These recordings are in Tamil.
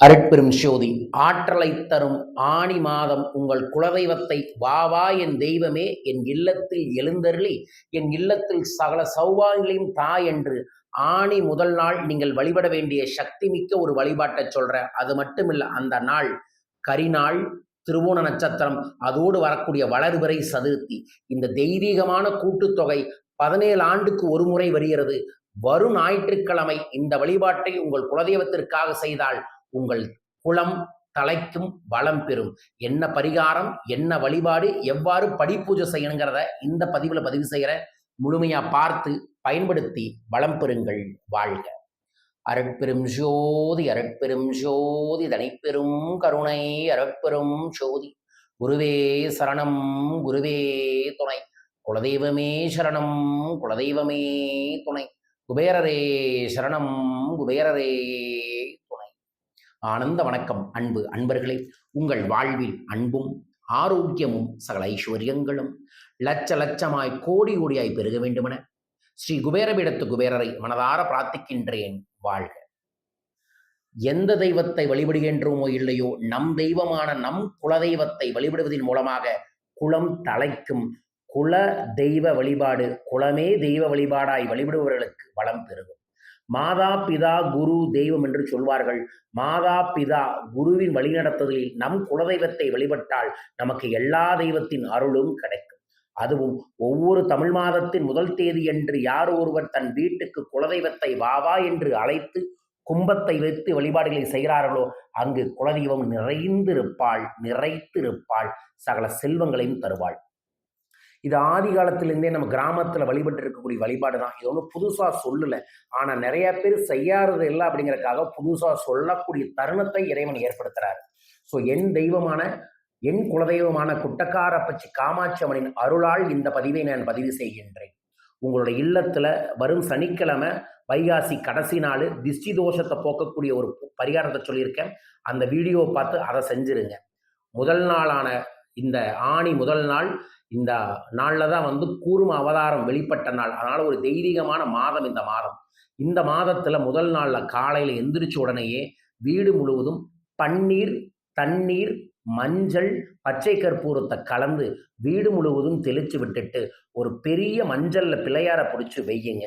அருட்பெரும் சோதி ஆற்றலை தரும் ஆணி மாதம் உங்கள் குலதெய்வத்தை வா வா என் தெய்வமே என் இல்லத்தில் எழுந்தருளி என் இல்லத்தில் சகல சௌபாகியங்களையும் தா என்று ஆணி முதல் நாள் நீங்கள் வழிபட வேண்டிய சக்தி மிக்க ஒரு வழிபாட்டை சொல்ற. அது மட்டுமில்ல அந்த நாள் கரிநாள் திருவோண நட்சத்திரம் அதோடு வரக்கூடிய வளர்பிறை சதுர்த்தி. இந்த தெய்வீகமான கூட்டுத்தொகை பதினேழு ஆண்டுக்கு ஒரு முறை வருகிறது. வரும் ஞாயிற்றுக்கிழமை இந்த வழிபாட்டை உங்கள் குலதெய்வத்திற்காக செய்தால் உங்கள் குலம் தலைக்கும் வளம் பெறும். என்ன பரிகாரம் என்ன வழிபாடு எவ்வாறு படிப்பூஜை செய்யணுங்கிறத இந்த பதிவில் பதிவு செய்கிற முழுமையாக பார்த்து பயன்படுத்தி வளம் பெறுங்கள் வாழ்க. அரட்பெரும் ஜோதி அரட்பெரும் ஜோதி தனிப்பெரும் கருணை அரட்பெரும் ஜோதி. குருவே சரணம் குருவே துணை. குலதெய்வமே சரணம் குலதெய்வமே துணை. குபேரரே சரணம் குபேரரே ஆனந்த வணக்கம் அன்பு அன்பர்களே. உங்கள் வாழ்வில் அன்பும் ஆரோக்கியமும் சகல ஐஸ்வர்யங்களும் லட்ச லட்சமாய் கோடி கோடியாய் பெருக வேண்டுமென ஸ்ரீ குபேரபீடத்து குபேரரை மனதார பிரார்த்திக்கின்றேன். வாழ்க. எந்த தெய்வத்தை வழிபடுகின்றோமோ இல்லையோ நம் தெய்வமான நம் குல தெய்வத்தை வழிபடுவதன் மூலமாக குலம் தலைக்கும் குல தெய்வ வழிபாடு குலமே தெய்வ வழிபாடாய் வழிபடுபவர்களுக்கு வளம் பெருகும். மாதா பிதா குரு தெய்வம் என்று சொல்வார்கள். மாதா பிதா குருவின் வழிநடத்துதலில் நம் குலதெய்வத்தை வழிபட்டால் நமக்கு எல்லா தெய்வத்தின் அருளும் கிடைக்கும். அதுவும் ஒவ்வொரு தமிழ் மாதத்தின் முதல் தேதி என்று யார் ஒருவர் தன் வீட்டுக்கு குலதெய்வத்தை வாவா என்று அழைத்து கும்பத்தை வைத்து வழிபாடுகளை செய்கிறார்களோ அங்கு குலதெய்வம் நிறைந்திருப்பாள் நிறைத்திருப்பாள். சகல செல்வங்களையும் தருவாள். இது ஆதி காலத்திலேருந்தே நம்ம கிராமத்தில் வழிபட்டு இருக்கக்கூடிய வழிபாடு தான். இது ஒன்றும் புதுசாக சொல்லலை. ஆனால் நிறைய பேர் செய்யாதது இல்லை அப்படிங்கிறதுக்காக புதுசாக சொல்லக்கூடிய தருணத்தை இறைவன் ஏற்படுத்துறாரு. ஸோ என் தெய்வமான என் குலதெய்வமான குட்டக்கார பச்சி காமாட்சி அருளால் இந்த பதிவை நான் பதிவு செய்கின்றேன். உங்களோட இல்லத்தில் வரும் சனிக்கிழமை வைகாசி கடைசி நாள் திஷ்டி தோஷத்தை போக்கக்கூடிய ஒரு பரிகாரத்தை சொல்லியிருக்கேன். அந்த வீடியோவை பார்த்து அதை செஞ்சிருங்க. முதல் நாளான இந்த ஆணி முதல் நாள் இந்த நாளில் தான் வந்து கூர்ம அவதாரம் வெளிப்பட்ட நாள். அதனால் ஒரு தெய்வீகமான மாதம் இந்த மாதம். இந்த மாதத்தில் முதல் நாளில் காலையில் எந்திரிச்ச உடனேயே வீடு முழுவதும் பன்னீர் தண்ணீர் மஞ்சள் பச்சை கற்பூரத்தை கலந்து வீடு முழுவதும் தெளித்து விட்டுட்டு ஒரு பெரிய மஞ்சளில் பிள்ளையார பிடிச்சி வையுங்க.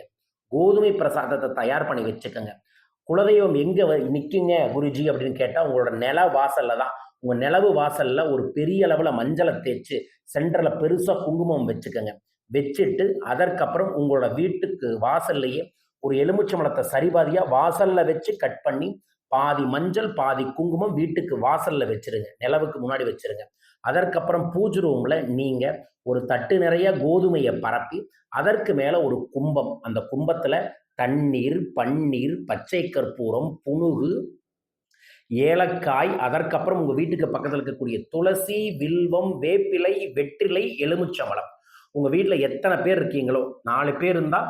கோதுமை பிரசாதத்தை தயார் பண்ணி வச்சுக்கோங்க. குலதெய்வம் எங்கே நிற்குங்க குருஜி அப்படின்னு கேட்டால் உங்களோட நில வாசலில் தான் உங்கள் நிலவு வாசலில் ஒரு பெரிய அளவில் மஞ்சளை தேய்ச்சி சென்டரில் பெருசாக குங்குமம் வச்சுக்கோங்க. வச்சுட்டு அதற்கப்புறம் உங்களோட வீட்டுக்கு வாசல்லையே ஒரு எலுமிச்சம்பழத்தை சரிபாதியாக வாசலில் வச்சு கட் பண்ணி பாதி மஞ்சள் பாதி குங்குமம் வீட்டுக்கு வாசலில் வச்சிருங்க. நிலவுக்கு முன்னாடி வச்சிருங்க. அதற்கப்புறம் பூஜை ரூமில் நீங்கள் ஒரு தட்டு நிறைய கோதுமையை பரப்பி அதற்கு மேலே ஒரு கும்பம். அந்த கும்பத்தில் தண்ணீர் பன்னீர் பச்சை கற்பூரம் புனுகு ஏலக்காய் அதற்கப்புறம் உங்கள் வீட்டுக்கு பக்கத்தில் இருக்கக்கூடிய துளசி வில்வம் வேப்பிலை வெற்றிலை எலுமிச்சம்பழம். உங்கள் வீட்டில் எத்தனை பேர் இருக்கீங்களோ நாலு பேர் இருந்தால்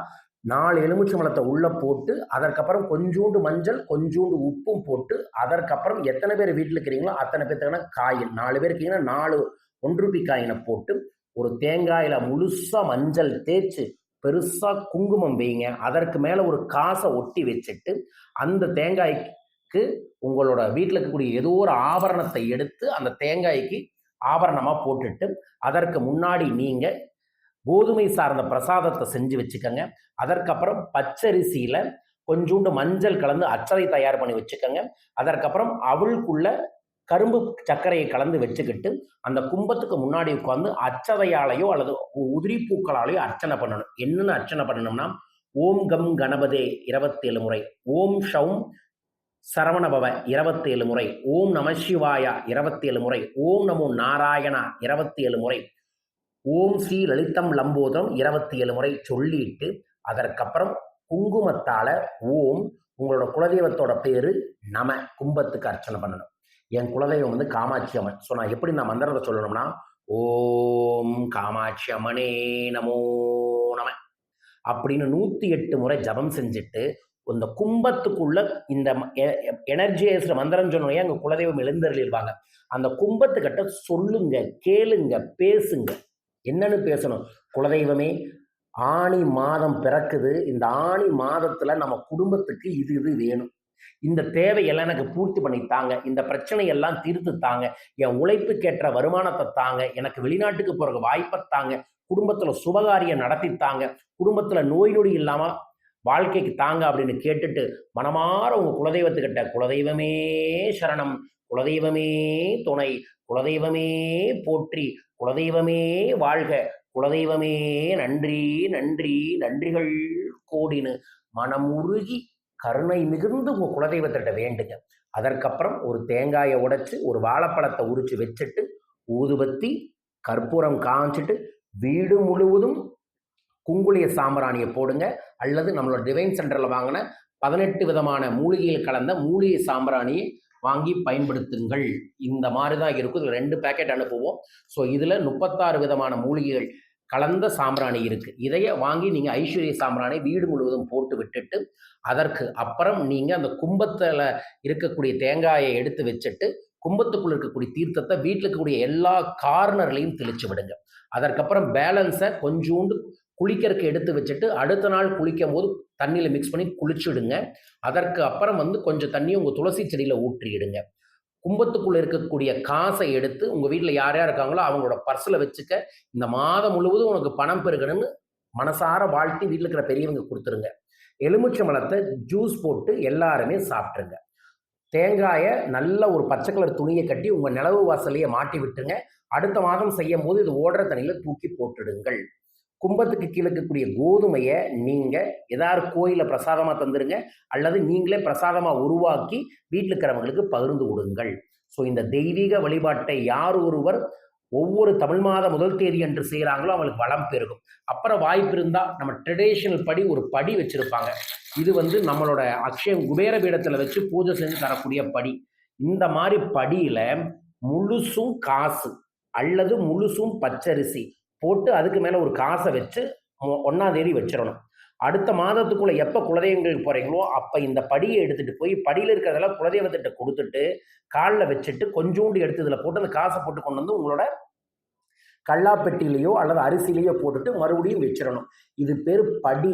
நாலு எலுமிச்சம்பழத்தை உள்ளே போட்டு அதற்கப்புறம் கொஞ்சோண்டு மஞ்சள் கொஞ்சோண்டு உப்பும் போட்டு அதற்கப்புறம் எத்தனை பேர் வீட்டில் இருக்கிறீங்களோ அத்தனை பேர்த்துக்கான காயின் நாலு பேர் இருக்கீங்கன்னா நாலு ஒன்று ரூபி காயினை போட்டு ஒரு தேங்காயில் முழுசாக மஞ்சள் தேய்ச்சி பெருசாக குங்குமம் வைங்க. அதற்கு மேலே ஒரு காசை ஒட்டி வச்சுட்டு அந்த தேங்காய்க்கு உங்களோட வீட்டில் இருக்கக்கூடிய ஏதோ ஒரு ஆபரணத்தை எடுத்து அந்த தேங்காய்க்கு ஆபரணமாக போட்டுட்டு அதற்கு முன்னாடி நீங்கள் கோதுமை சார்ந்த பிரசாதத்தை செஞ்சு வச்சுக்கோங்க. அதற்கப்புறம் பச்சரிசியில் கொஞ்சோண்டு மஞ்சள் கலந்து அச்சதை தயார் பண்ணி வச்சுக்கோங்க. அதற்கப்புறம் அவளுக்குள்ள கரும்பு சர்க்கரையை கலந்து வச்சுக்கிட்டு அந்த கும்பத்துக்கு முன்னாடி உட்காந்து அச்சதையாலேயோ அல்லது உதிரி பூக்களாலேயோ அர்ச்சனை பண்ணணும். என்னென்ன அர்ச்சனை பண்ணணும்னா ஓம் கம் கணபதே இருபத்தேழு முறை. ஓம் ஷவும் சரவணபவ இருபத்தேழு முறை ஓம் நம சிவாயா இருபத்தேழு முறை ஓம் நமோ நாராயணா இருபத்தி ஏழு முறை ஓம் ஸ்ரீ லலிதம் லம்போதரம் இருபத்தி ஏழு முறை சொல்லிட்டு அதற்கப்புறம் குங்குமத்தால ஓம் உங்களோட குலதெய்வத்தோட பேரு நம கும்பத்துக்கு அர்ச்சனை பண்ணணும். என் குலதெய்வம் வந்து காமாட்சி அம்மன். ஸோ நான் எப்படி நான் மந்திரத்தை சொல்லணும்னா ஓம் காமாட்சி அம்மனே நமோ நம அப்படின்னு நூற்றி எட்டு முறை ஜபம் செஞ்சுட்டு இந்த கும்பத்துக்குள்ள இந்த எனர்ஜியஸ்ல மந்திரம் சொன்னோடனே அங்கே குலதெய்வம் எழுந்தருளிருவாங்க அந்த கும்பத்துக்கிட்ட சொல்லுங்க கேளுங்க பேசுங்க. என்னன்னு பேசணும்? குலதெய்வமே ஆணி மாதம் பிறக்குது. இந்த ஆணி மாதத்துல நம்ம குடும்பத்துக்கு இது இது வேணும். இந்த தேவையெல்லாம் எனக்கு பூர்த்தி பண்ணி தாங்க. இந்த பிரச்சனையெல்லாம் தீர்த்து தாங்க. என் உழைப்புக்கேற்ற வருமானத்தை தாங்க. எனக்கு வெளிநாட்டுக்கு போகிற வாய்ப்பை தாங்க. குடும்பத்தில் சுபகாரியம் நடத்தி தாங்க. குடும்பத்தில் நோய் நொடி இல்லாமல் வாழ்க்கைக்கு தாங்க அப்படின்னு கேட்டுட்டு மனமாற உங்கள் குலதெய்வத்துக்கிட்ட குலதெய்வமே சரணம் குலதெய்வமே துணை குலதெய்வமே போற்றி குலதெய்வமே வாழ்க குலதெய்வமே நன்றி நன்றி நன்றிகள் கோடின்னு மனமுருகி கருணை மிகுந்து உங்கள் குலதெய்வத்திட்ட வேண்டுங்க. அதற்கப்புறம் ஒரு தேங்காயை உடைச்சி ஒரு வாழைப்பழத்தை உரிச்சு வச்சுட்டு ஊதுபத்தி கற்பூரம் காமிச்சிட்டு வீடு முழுவதும் குங்குளிய சாம்பிராணியை போடுங்க. அல்லது நம்மளோட டிவைன் சென்டரில் வாங்கின பதினெட்டு விதமான மூலிகையில் கலந்த மூலிகை சாம்பிராணியை வாங்கி பயன்படுத்துங்கள். இந்த மாதிரி தான் இருக்கும் இதில் ரெண்டு பேக்கெட் அனுப்புவோம். ஸோ இதில் முப்பத்தாறு விதமான மூலிகைகள் கலந்த சாம்பிராணி இருக்குது இதையே வாங்கி நீங்கள் ஐஸ்வர்ய சாம்பிராணி வீடு முழுவதும் போட்டு விட்டுட்டு அதற்கு அப்புறம் நீங்கள் அந்த கும்பத்தில் இருக்கக்கூடிய தேங்காயை எடுத்து வச்சுட்டு கும்பத்துக்குள்ளே இருக்கக்கூடிய தீர்த்தத்தை வீட்டில் இருக்கக்கூடிய எல்லா கார்னர்லையும் தெளிச்சு விடுங்க. அதற்கப்புறம் பேலன்ஸை கொஞ்சோண்டு குளிக்கிறதுக்கு எடுத்து வச்சுட்டு அடுத்த நாள் குளிக்கும் போது தண்ணியில் மிக்ஸ் பண்ணி குளிச்சுடுங்க. அதற்கு அப்புறம் வந்து கொஞ்சம் தண்ணியை உங்கள் துளசி செடியில் ஊற்றிடுங்க. கும்பத்துக்குள்ளே இருக்கக்கூடிய காசை எடுத்து உங்கள் வீட்டில் யார் யார் இருக்காங்களோ அவங்களோட பர்ஸில் வச்சுக்க இந்த மாதம் முழுவதும் உனக்கு பணம் பெருகணும்னு மனசார வாழ்த்தி வீட்டில் இருக்கிற பெரியவங்க கொடுத்துருங்க. எலுமிச்சை மலத்தை ஜூஸ் போட்டு எல்லாருமே சாப்பிட்ருங்க தேங்காயை நல்ல ஒரு பச்சை கலர் துணியை கட்டி உங்கள் நிலவு வாசலையே மாட்டி விட்டுருங்க. அடுத்த மாதம் செய்யும் போது இது ஓடுற தண்ணியில் தூக்கி போட்டுடுங்கள். கும்பத்துக்கு கீழே இருக்கக்கூடிய கோதுமையை நீங்கள் ஏதாவது கோயிலில் பிரசாதமாக தந்துடுங்க அல்லது நீங்களே பிரசாதமாக உருவாக்கி வீட்டில் இருக்கிறவங்களுக்கு பகிர்ந்து கொடுங்கள். ஸோ இந்த தெய்வீக வழிபாட்டை யார் ஒருவர் ஒவ்வொரு தமிழ் மாத முதல் தேதி என்று செய்கிறாங்களோ அவங்களுக்கு வளம் பெருகும். அப்புறம் வாய்ப்பு இருந்தால் நம்ம ட்ரெடிஷ்னல் படி ஒரு படி வச்சுருப்பாங்க. இது வந்து நம்மளோட அக்ஷயம் குபேர பீடத்தில் வச்சு பூஜை செஞ்சு தரக்கூடிய படி. இந்த மாதிரி படியில் முழுசும் காசு அல்லது முழுசும் பச்சரிசி போட்டு அதுக்கு மேலே ஒரு காசை வச்சு ஒன்றாந்தேதி வச்சிடணும். அடுத்த மாதத்துக்குள்ளே எப்போ குலதெய்வங்களுக்கு போகிறீங்களோ அப்போ இந்த படியை எடுத்துகிட்டு போய் படியில் இருக்கிறதெல்லாம் குலதெய்வத்திட்ட கொடுத்துட்டு காலில் வச்சுட்டு கொஞ்சோண்டு எடுத்து இதில் போட்டு அந்த காசை போட்டு கொண்டு வந்து உங்களோட கல்லாப்பெட்டிலேயோ அல்லது அரிசிலேயோ போட்டுட்டு மறுபடியும் வச்சிடணும். இது பேர் படி.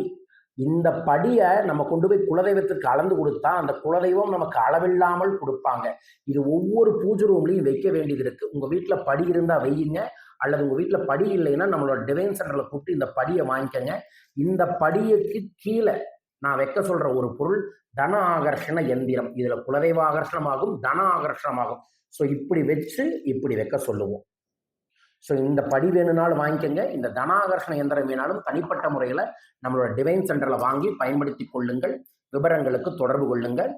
இந்த படியை நம்ம கொண்டு போய் குலதெய்வத்திற்கு அளந்து கொடுத்தா அந்த குலதெய்வம் நமக்கு அளவில்லாமல் கொடுப்பாங்க. இது ஒவ்வொரு பூஜை ரூம்லையும் வைக்க வேண்டியது இருக்குது உங்கள் வீட்டில் படி இருந்தால் வையுங்க. அல்லது உங்கள் வீட்டில் படி இல்லைன்னா நம்மளோட டிவைன் சென்டரில் கூப்பிட்டு இந்த படியை வாங்கிக்கோங்க. இந்த படியைக்கு கீழே நான் வைக்க சொல்கிற ஒரு பொருள் தன ஆகர்ஷண எந்திரம். இதில் குலதெய்வ ஆகர்ஷணமாகும் தன ஆகர்ஷணமாகும். ஸோ இப்படி வச்சு இப்படி வைக்க சொல்லுவோம். ஸோ இந்த படி வேணும்னாலும் வாங்கிக்கோங்க. இந்த தனாகர்ஷண எந்திரம் வேணாலும் தனிப்பட்ட முறையில் நம்மளோட டிவைன் சென்டரில் வாங்கி பயன்படுத்தி கொள்ளுங்கள். விவரங்களுக்கு தொடர்பு கொள்ளுங்கள்.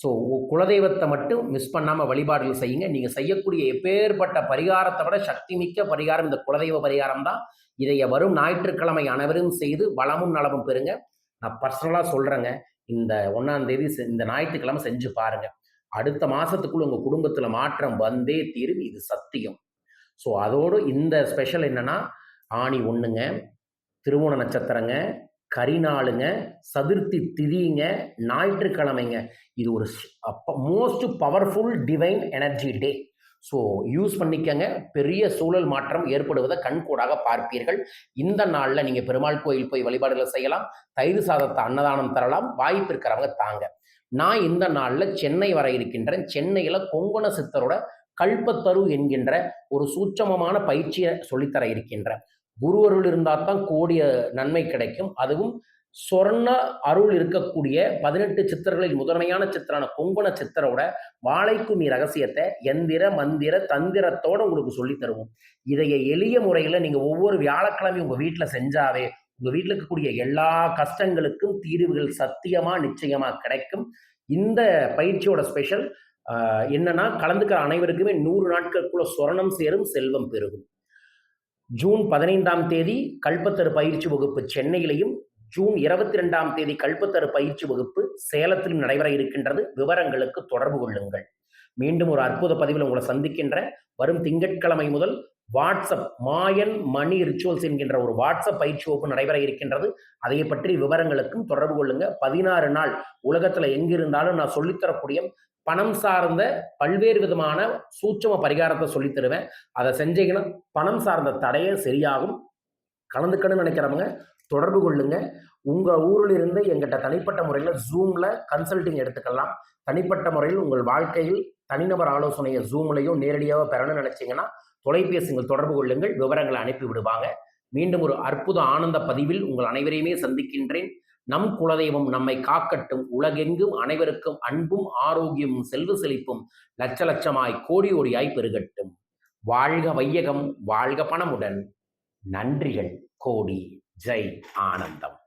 ஸோ குலதெய்வத்தை மட்டும் மிஸ் பண்ணாமல் வழிபாடுகள் செய்யுங்க. நீங்கள் செய்யக்கூடிய எப்பேற்பட்ட பரிகாரத்தை விட சக்தி மிக்க பரிகாரம் இந்த குலதெய்வ பரிகாரம் தான். இதைய வரும் ஞாயிற்றுக்கிழமை அனைவரும் செய்து வளமும் நலமும் பெறுங்க. நான் பர்சனலாக சொல்கிறேங்க இந்த ஒன்றாம் தேதி இந்த ஞாயிற்றுக்கிழமை செஞ்சு பாருங்க. அடுத்த மாதத்துக்குள்ள உங்கள் குடும்பத்தில் மாற்றம் வந்தே தீரும். இது சத்தியம். ஸோ அதோடு இந்த ஸ்பெஷல் என்னென்னா ஆணி ஒன்றுங்க திருவோண நட்சத்திரங்க கரிநாளுங்க சதுர்த்தி திதிங்க ஞாயிற்றுக்கிழமைங்க. இது ஒரு most powerful divine energy day so use பண்ணிக்கங்க. பெரிய சூழல் மாற்றம் ஏற்படுவதை கண்கூடாக பார்ப்பீர்கள். இந்த நாளில் நீங்கள் பெருமாள் கோயில் போய் வழிபாடுகளை செய்யலாம். தயிர் சாதத்தை அன்னதானம் தரலாம். வாய்ப்பு இருக்கிறவங்க தாங்க. நான் இந்த நாளில் சென்னை வர இருக்கின்றேன். சென்னையில் கொங்கண சித்தரோட கல்பத்தரு என்கின்ற ஒரு சூட்சமமான பயிற்சியை சொல்லித்தர இருக்கின்றேன். குருவருள் இருந்தால் தான் கோடிய நன்மை கிடைக்கும். அதுவும் சொர்ண அருள் இருக்கக்கூடிய பதினெட்டு சித்தர்களில் முதன்மையான சித்திரான கொங்குண சித்தரோட வாழைக்குமி ரகசியத்தை எந்திர மந்திர தந்திரத்தோட உங்களுக்கு சொல்லி தருவோம். இதைய எளிய முறையில் நீங்கள் ஒவ்வொரு வியாழக்கிழமையும் உங்கள் வீட்டில் செஞ்சாவே உங்கள் வீட்டில் இருக்கக்கூடிய எல்லா கஷ்டங்களுக்கும் தீர்வுகள் சத்தியமாக நிச்சயமாக கிடைக்கும். இந்த பயிற்சியோட ஸ்பெஷல் என்னன்னா கலந்துக்கிற அனைவருக்குமே நூறு நாட்களுக்குள்ள சொரணம் சேரும் செல்வம் பெருகும். ஜூன் பதினைந்தாம் தேதி கல்பத்தரு பயிற்சி வகுப்பு சென்னையிலையும் ஜூன் இருபத்தி ரெண்டாம் தேதி கல்பத்தரு பயிற்சி வகுப்பு சேலத்திலும் நடைபெற இருக்கின்றது. விவரங்களுக்கு தொடர்பு கொள்ளுங்கள். மீண்டும் ஒரு அற்புத பதிவில் உங்களை சந்திக்கின்ற வரும் திங்கட்கிழமை முதல் வாட்ஸ்அப் மாயன் மணி ரிச்சுவல்ஸ் என்கின்ற ஒரு வாட்ஸ்அப் பயிற்சி வகுப்பு நடைபெற இருக்கின்றது. அதை பற்றி விவரங்களுக்கும் தொடர்பு கொள்ளுங்க. பதினாறு நாள் உலகத்தில் எங்கிருந்தாலும் நான் சொல்லித்தரக்கூடிய பணம் சார்ந்த பல்வேறு விதமான சூட்சம பரிகாரத்தை சொல்லி தருவேன். அதை செஞ்சீங்கன்னா பணம் சார்ந்த தடையை சரியாகும். கலந்துக்கணும்னு நினைக்கிறவங்க தொடர்பு கொள்ளுங்க. உங்கள் ஊரில் இருந்து எங்கிட்ட தனிப்பட்ட முறையில் ஜூமில் கன்சல்டிங் எடுத்துக்கலாம். தனிப்பட்ட முறையில் உங்கள் வாழ்க்கையில் தனிநபர் ஆலோசனையை ஜூம்லையும் நேரடியாக பெறணும்னு நினச்சிங்கன்னா தொலைபேசிகள் தொடர்பு கொள்ளுங்கள். விவரங்களை அனுப்பி விடுவாங்க மீண்டும் ஒரு அற்புத ஆனந்த பதிவில் உங்கள் அனைவரையுமே சந்திக்கின்றேன். நம் குலதெய்வம் நம்மை காக்கட்டும். உலகெங்கும் அனைவருக்கும் அன்பும் ஆரோக்கியமும் செல்வ செழிப்பும் லட்ச லட்சமாய் கோடி கோடியாய் பெருகட்டும். வாழ்க வையகம் வாழ்க பணமுடன். நன்றிகள் கோடி. ஜெய் ஆனந்தம்.